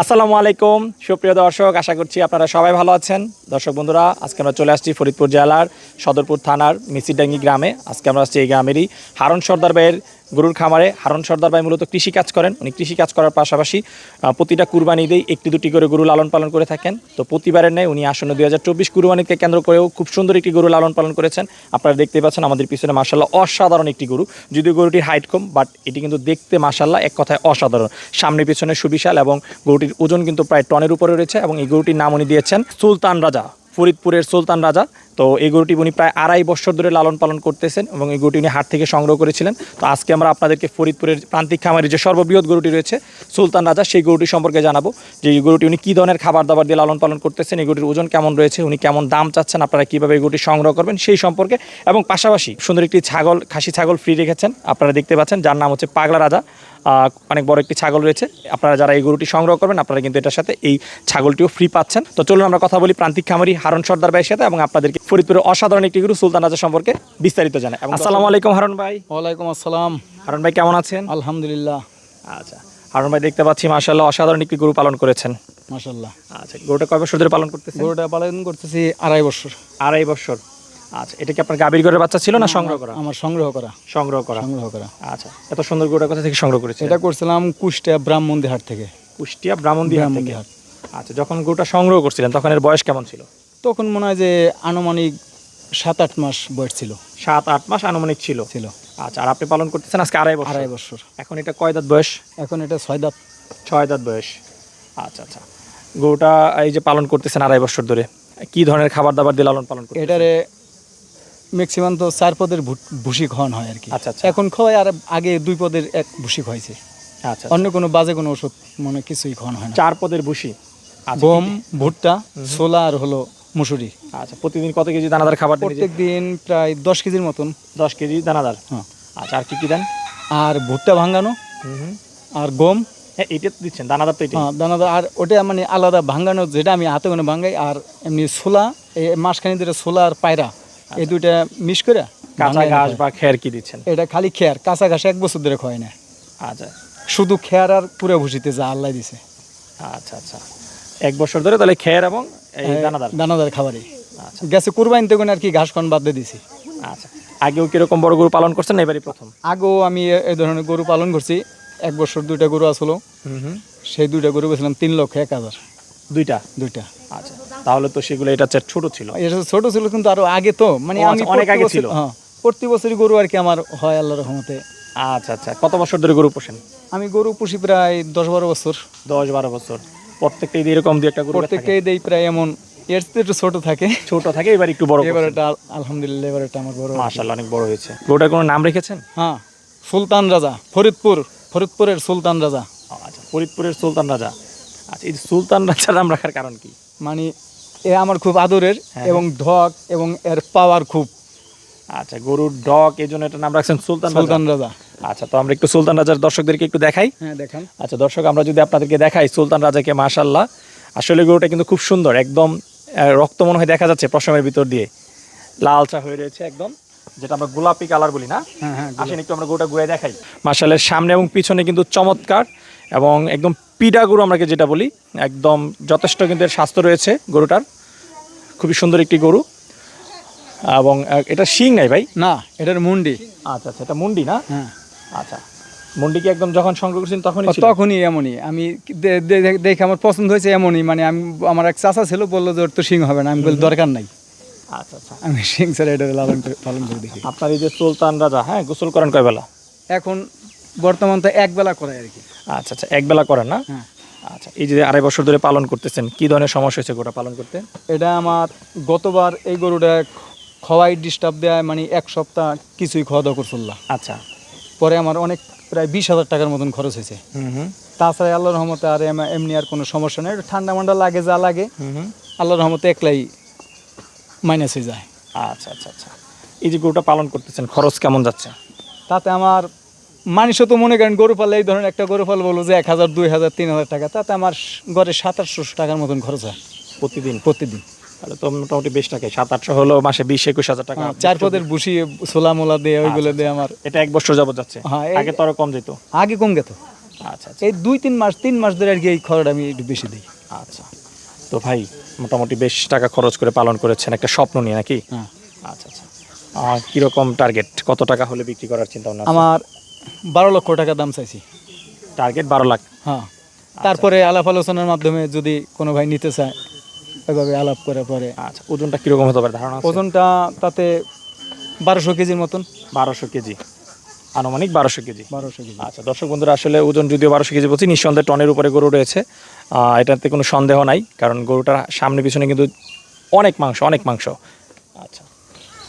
আসসালামু আলাইকুম। সুপ্রিয় দর্শক আশা করছি আপনারা সবাই ভালো আছেন। দর্শক বন্ধুরা, আজকে আমরা চলে আসছি ফরিদপুর জেলার সদরপুর থানার মিসিডাঙ্গি গ্রামে। আজকে আমরা আসছি এই গ্রামেরই হারন সর্দার ভাইয়ের গরুর খামারে। হারন সর্দার ভাই মূলত কৃষি কাজ করেন। উনি কৃষি কাজ করার পাশাপাশি প্রতিটা কুরবানি ঈদেই একটি দুটি করে গরু লালন পালন করে থাকেন। তো প্রতিবারের নেই উনি আসন্ন দুই হাজার চব্বিশ কুরবানিকে কেন্দ্র করেও খুব সুন্দর একটি গরু লালন পালন করেছেন। আপনারা দেখতে পাচ্ছেন আমাদের পিছনে মাসাল্লাহ অসাধারণ একটি গরু। যদিও গরুটির হাইট কম, বাট এটি কিন্তু দেখতে মাসাল্লাহ এক কথায় অসাধারণ। সামনে পিছনে সুবিশাল এবং গরুটির ওজন কিন্তু প্রায় টনের উপরে রয়েছে এবং এই গরুটির নাম উনি দিয়েছেন সুলতান রাজা। ফরিদপুরের সুলতান রাজা। তো এই গরুটি উনি প্রায় আড়াই বছর ধরে লালন পালন করতেছেন এবং এই গরুটি উনি হাট থেকে সংগ্রহ করেছিলেন। তো আজকে আমরা আপনাদেরকে ফরিদপুরের প্রান্তিক খামারি যে সর্ববৃহৎ গরুটি রয়েছে, সুলতান রাজা, সেই গরুটি সম্পর্কে জানাব। যে এই গরুটি উনি কী ধরনের খাবার দাবার দিয়ে লালন পালন করতেছেন, এই গরুটির ওজন কেমন রয়েছে, উনি কেমন দাম চাচ্ছেন, আপনারা কীভাবে এই গরুটি সংগ্রহ করবেন, সেই সম্পর্কে। এবং পাশাপাশি সুন্দর একটি ছাগল, খাসি ছাগল ফ্রি রেখেছেন, আপনারা দেখতে পাচ্ছেন, যার নাম হচ্ছে পাগলা রাজা। অনেক বড় একটি ছাগল রয়েছে, আপনারা যারা এই গরুটি সংগ্রহ করবেন, আপনারা কিন্তু এটার সাথে এই ছাগলটিও ফ্রি পাচ্ছেন। তো চলুন আমরা কথা বলি প্রান্তিক খামারি হারন সর্দার ভাইয়ের সাথে এবং আপনাদেরকে ফরিদপুরের অসাধারণ একটি গরু সুলতান রাজা সম্পর্কে বিস্তারিত জানাই এবং আসসালামু আলাইকুম হারন ভাই। ওয়ালাইকুম আসসালাম। হারন ভাই কেমন আছেন? আলহামদুলিল্লাহ। আচ্ছা হারন ভাই দেখতে পাচ্ছি মাশাআল্লাহ অসাধারণ একটি গরু পালন করেছেন। মাশাল্লাহ আচ্ছা গরুটা কয় বছর ধরে পালন করতেছেন? গরুটা পালন করতেছি আড়াই বছর। আড়াই বছর। আচ্ছা এটা কি আপনার গাভীর ঘরের বাচ্চা ছিল না সংগ্রহ করা? আমার সংগ্রহ করা। সংগ্রহ করা। সংগ্রহ করা। আচ্ছা এত সুন্দর গরুটা কোথা থেকে সংগ্রহ করেছে এটা করছিলাম কুষ্টিয়া ব্রাহ্মণদি হাট থেকে। কুষ্টিয়া ব্রাহ্মণদিহাট থেকে। আচ্ছা যখন গরুটা সংগ্রহ করছিলেন তখন এর বয়স কেমন ছিল? তখন মনে হয় যে আনুমানিক সাত আট মাস বয়স ছিল। সাত আট মাস আনুমানিক ছিল। ছিল। আচ্ছা আর আপনি পালন করতেছেন আজকে আড়াই বছর। আড়াই বছর। এখন এটা কয় দাঁত বয়স? এখন এটা ছয় দাঁত। ছয় দাঁত বয়স। আচ্ছা আচ্ছা। গরুটা এই যে পালন করতেছেন আড়াই বছর ধরে কি ধরনের খাবার দাবার দিয়ে লালন পালন করতেছেন? এটারে ম্যাক্সিমাম তো চার পদের ভুসি খাওয়ানো হয় আর কি। আচ্ছা, আচ্ছা। এখন খাওয়াই আর আগে দুই পদের এক ভুসি খাওয়াইছে আচ্ছা অন্য কোনো বাজে কোনো ওষুধ মনে কিছুই খাওয়ানো হয় না। চার পদের ভুসি আচ্ছা গম ভুট্টা ছোলা আর হলো মুসুরি। আচ্ছা প্রতিদিন কত কেজি দানাদার খাবার প্রত্যেক দিন প্রায় দশ কেজির মতন। দশ কেজি দানাদার? হ্যাঁ। আচ্ছা আর কি কি দেন? আর ভুট্টা ভাঙানো আর গম। হ্যাঁ এটা তো দিচ্ছেন দানাদার তো এটাই হ্যাঁ দানাদার আর ওটা মানে আলাদা ভাঙানো যেটা আমি হাতে কোনো ভাঙাই আর এমনি ছোলা এই মাসখানি ধরে ছোলা আর পায়রা এই দুইটা মিশ করে কাঁচা ঘাস বা খের কি দিচ্ছেন? এটা খালি খেয়ার কাঁচা ঘাস এক বছর ধরে খায় না। আচ্ছা। শুধু খেয়ার আর পুরো ভুসিতে যা আল্লাহ দিছে। আচ্ছা আচ্ছা। এক বছর ধরে তাহলে খের এবং দানাদার খাবারই। আচ্ছা। গেছে কুরবানিতে কোনো আর কি ঘাস খান বাদ দিয়ে দিছি আচ্ছা। আগেও কীরকম বড় গরু পালন করছেন? এবারই প্রথম। আগেও আমি এই ধরনের গরু পালন করছি। এক বছর দুইটা গরু আসলো। সেই দুইটা গরু বেছিলাম তিন লক্ষ এক হাজার। দুইটা? দুইটা। আচ্ছা। তাহলে তো সেগুলো এটা ছোট ছিল। এটা ছোট ছিল কিন্তু আরও আগে তো। মানে আমি আচ্ছা, অনেক আগে ছিল। হ্যাঁ প্রতি বছরই গরু আর কি আমার হয় আল্লাহর রহমতে। আচ্ছা আচ্ছা। কত বছর ধরে গরু পোষেন? আমি গরু পুষি প্রায় দশ বারো বছর। দশ বারো বছর। প্রত্যেকটা ঈদে এরকম দুই একটা গরু থাকে। প্রত্যেককেই দেই প্রায় এমন এর একটু ছোট থাকে। ছোট থাকে এবার একটু বড় এবার এটা আলহামদুলিল্লাহ এবার এটা আমার বড় মাশাআল্লাহ অনেক বড় হয়েছে। গরুটার কোনো নাম রেখেছেন? হ্যাঁ সুলতান রাজা ফরিদপুর ফরিদপুরের সুলতান রাজা। আচ্ছা ফরিদপুরের সুলতান রাজা। আচ্ছা এই সুলতান রাজার নাম রাখার কারণ কি? মানে এ আমার খুব আদরের হ্যাঁ। এবং ধক এবং এর পাওয়ার খুব। আচ্ছা গরুর ডগ এই জন্য এটা নাম রাখছেন সুলতান রাজা। সুলতান রাজা। আচ্ছা তো আমরা একটু সুলতান রাজার দর্শকদেরকে একটু দেখাই। হ্যাঁ দেখান। আচ্ছা দর্শক আমরা যদি আপনাদেরকে দেখাই সুলতান রাজাকে মাশাল্লাহ আসলে গরুটা কিন্তু খুব সুন্দর একদম রক্ত মনে হয় দেখা যাচ্ছে পশমের ভিতর দিয়ে। লালচা হয়ে রয়েছে একদম যেটা আমরা গোলাপি কালার বলি না? হ্যাঁ হ্যাঁ আসেন একটু আমরা গরুটা ঘুরে দেখাই। মার্শালের সামনে এবং পিছনে কিন্তু চমৎকার এবং একদম পিডা গরু আমরা যেটা বলি একদম যথেষ্ট কিন্তু এর স্বাস্থ্য রয়েছে গরুটার। খুবই সুন্দর একটি গরু। এবং এটা শিং নাই ভাই? না এটার মুন্ডি। আচ্ছা আচ্ছা এটা মুন্ডি না? হ্যাঁ। আচ্ছা। মুন্ডি কি একদম যখন সংগ্রহ করছেন তখনই তখনই এমনই। আমি দেখে আমার পছন্দ হয়েছে এমনই। মানে আমি আমার এক চাচা ছিল বলল যে ওর তো সিং হবে না। আমি বলি দরকার নাই। আচ্ছা আচ্ছা। আমি সিং স্যার এটা লালন পালন করে দেখি। আপনার এই যে সুলতান রাজা হ্যাঁ গোসল করেন কয় বেলা? এখন বর্তমান তো এক বেলা করে আর কি। আচ্ছা আচ্ছা এক বেলা করেন না? হ্যাঁ। আচ্ছা এই যে আড়াই বছর ধরে পালন করতেছেন কি ধরনের সমস্যা হয়েছে গোটা পালন করতে? এটা আমার গতবার এই গরুটা খাওয়াই ডিস্টার্ব দেয় মানে এক সপ্তাহ কিছুই খাওয়া দাওয়া করছিলাম আচ্ছা। পরে আমার অনেক প্রায় বিশ হাজার টাকার মতন খরচ হয়েছে। হুম হুম। তাছাড়া আল্লাহর রহমতে আর এম- এমনি আর কোনো সমস্যা নেই। ঠান্ডা মান্ডা লাগে যা লাগে আল্লাহর রহমতে একলাই মাইনাস হয়ে যায়। আচ্ছা আচ্ছা আচ্ছা। এই যে গরুটা পালন করতেছেন খরচ কেমন যাচ্ছে? তাতে আমার মানুষও তো মনে করেন গরু পালে এই ধরনের একটা গরু পাল বলব যে এক হাজার দুই হাজার তিন হাজার টাকা। তাতে আমার গড়ে সাত আটশো টাকার মতন খরচ হয়। প্রতিদিন? প্রতিদিন। তাহলে তো মোটামুটি বেশ টাকা সাত আটশো হলো মাসে বিশ একুশ হাজার টাকা। হ্যাঁ, চার পদের মোলা দিয়ে ওইগুলো দিয়ে আমার। এটা এক বছর যাবত যাচ্ছে। হ্যাঁ, আগে তো আরও কম যেত। আগে কম গেত আচ্ছা আচ্ছা। এই দুই তিন মাস তিন মাস ধরে আর কি এই খড়টা আমি একটু বেশি দিই। আচ্ছা। তো ভাই মোটামুটি বেশ টাকা খরচ করে পালন করেছেন একটা স্বপ্ন নিয়ে নাকি? হ্যাঁ। আচ্ছা আচ্ছা। আর কীরকম টার্গেট কত টাকা হলে বিক্রি করার চিন্তা ভাবনা আমার বারো লক্ষ টাকা দাম চাইছি। টার্গেট বারো লাখ? হ্যাঁ। তারপরে আলাপ আলোচনার মাধ্যমে যদি কোনো ভাই নিতে চায় ওইভাবে আলাপ করে পরে। আচ্ছা ওজনটা কীরকম হতে পারে? ধারণা ওজনটা তাতে বারোশো কেজির মতন। বারোশো কেজি। আনুমানিক বারোশো কেজি। বারোশো কেজি। আচ্ছা দর্শক বন্ধুরা আসলে ওজন যদিও বারোশো কেজি বলছি নিঃসন্দেহে টনের উপরে গরু রয়েছে। এটাতে কোনো সন্দেহ নাই কারণ গরুটার সামনে পিছনে কিন্তু অনেক মাংস অনেক মাংস। আচ্ছা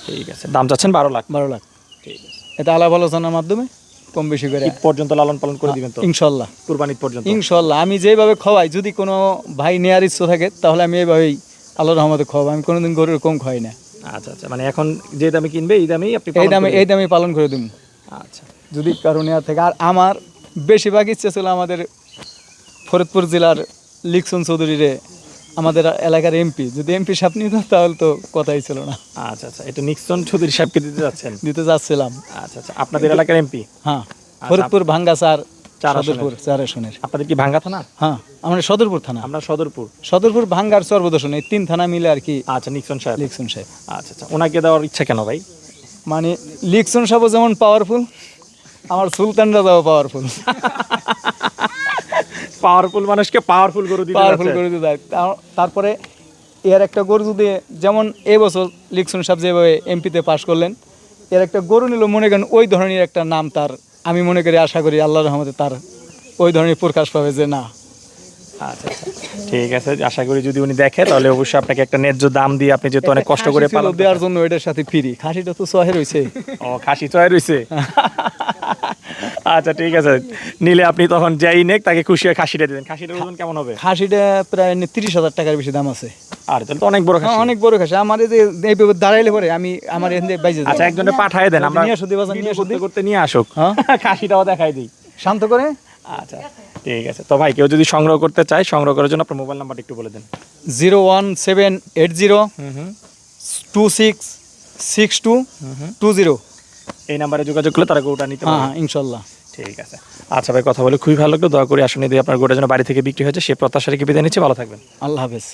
ঠিক আছে। দাম চাচ্ছেন বারো লাখ। বারো লাখ। ঠিক আছে। এটা আলাপ আলোচনার মাধ্যমে কম বেশি করে। ঈদ পর্যন্ত লালন পালন করে দিবেন তো? ইনশাল্লাহ। কুরবান পর্যন্ত? ইনশাল্লাহ। আমি যেভাবে খাওয়াই যদি কোনো ভাই নেয়ার ইচ্ছা থাকে তাহলে আমি এইভাবেই আল্লাহ রহমতে খাওয়াবো আমি কোনোদিন গরুর কম খাই না। আচ্ছা আচ্ছা। মানে এখন যে দামে কিনবে এই দামেই আপনি এই দামে এই দামে পালন করে দিব। আচ্ছা। যদি কারও নেওয়ার থাকে। আর আমার বেশিরভাগ ইচ্ছে ছিল আমাদের ফরিদপুর জেলার লিকসন চৌধুরীরে আমাদের এলাকার এমপি যদি এমপি সাপ নিত তাহলে তো কথাই ছিল না। আচ্ছা আচ্ছা এটা নিক্সন চৌধুরী সাহেবকে দিতে যাচ্ছেন? দিতে যাচ্ছিলাম। আচ্ছা আচ্ছা আপনাদের এলাকার এমপি হ্যাঁ ফরিদপুর ভাঙ্গা আসনের। সদরপুর চার আসনের। আপনাদের কি ভাঙ্গা থানা? হ্যাঁ আমাদের সদরপুর থানা। আমরা সদরপুর। সদরপুর ভাঙ্গার সর্বদর্শন এই তিন থানা মিলে আর কি আচ্ছা নিক্সন সাহেব। লিকসন সাহেব। আচ্ছা আচ্ছা ওনাকে দেওয়ার ইচ্ছা কেন ভাই? মানে লিকসন সাহেব যেমন পাওয়ারফুল আমার সুলতান রাজাও পাওয়ারফুল পাওয়ারফুল মানুষকে পাওয়ারফুল গরু দিতে পাওয়ারফুল। করে দিতে। তারপরে এর একটা গরু যদি যেমন এবছর লিকসন সাহেব যেভাবে এমপিতে পাশ করলেন এর একটা গরু নিল মনে করেন ওই ধরনের একটা নাম তার। আমি মনে করি আশা করি আল্লাহ রহমতে তার ওই ধরনের প্রকাশ পাবে যে না। আচ্ছা আচ্ছা। ঠিক আছে আশা করি যদি উনি দেখে তাহলে অবশ্যই আপনাকে একটা ন্যায্য দাম দিয়ে আপনি যেহেতু অনেক কষ্ট করে পালন দেওয়ার জন্য এটার সাথে ফ্রি। খাসিটা তো সহে রয়েছে। ও খাসি চয় রইছে আচ্ছা ঠিক আছে। নিলে আপনি তখন যাই নেক তাকে খুশি হয়ে খাসিটা দিবেন। খাসিটার ওজন কেমন হবে? খাসিটা প্রায় তিরিশ হাজার টাকার বেশি দাম আছে। আর তাহলে তো অনেক বড় খাসি। হ্যাঁ, অনেক বড় খাসি। আমার এই যে দাঁড়াইলে পরে আমি আমার এখান থেকে বাইজে আচ্ছা একজনে পাঠায় দেন। আমরা নিয়ে আসো দিবাজান, নিয়ে আসো করতে নিয়ে আসুক। হ্যাঁ। খাসিটাও দেখাই দিই। শান্ত করে। আচ্ছা ঠিক আছে। তো ভাই কেউ যদি সংগ্রহ করতে চায় সংগ্রহ করার জন্য আপনার মোবাইল নাম্বারটা একটু বলে দেন। Zero one seven eight zero two six six two two zero. এই নাম্বারে যোগাযোগ করলে তারা গরুটা নিতে হ্যাঁ হ্যাঁ ইনশাল্লাহ। ঠিক আছে। আচ্ছা ভাই কথা বলে খুবই ভালো লাগল। দয়া করে আসুন দিয়ে আপনার গোটা যেন বাড়ি থেকে বিক্রি হয়েছে সে প্রত্যাশা রেখে বিদায় নিচ্ছে। ভালো থাকবেন। আল্লাহ হাফেজ।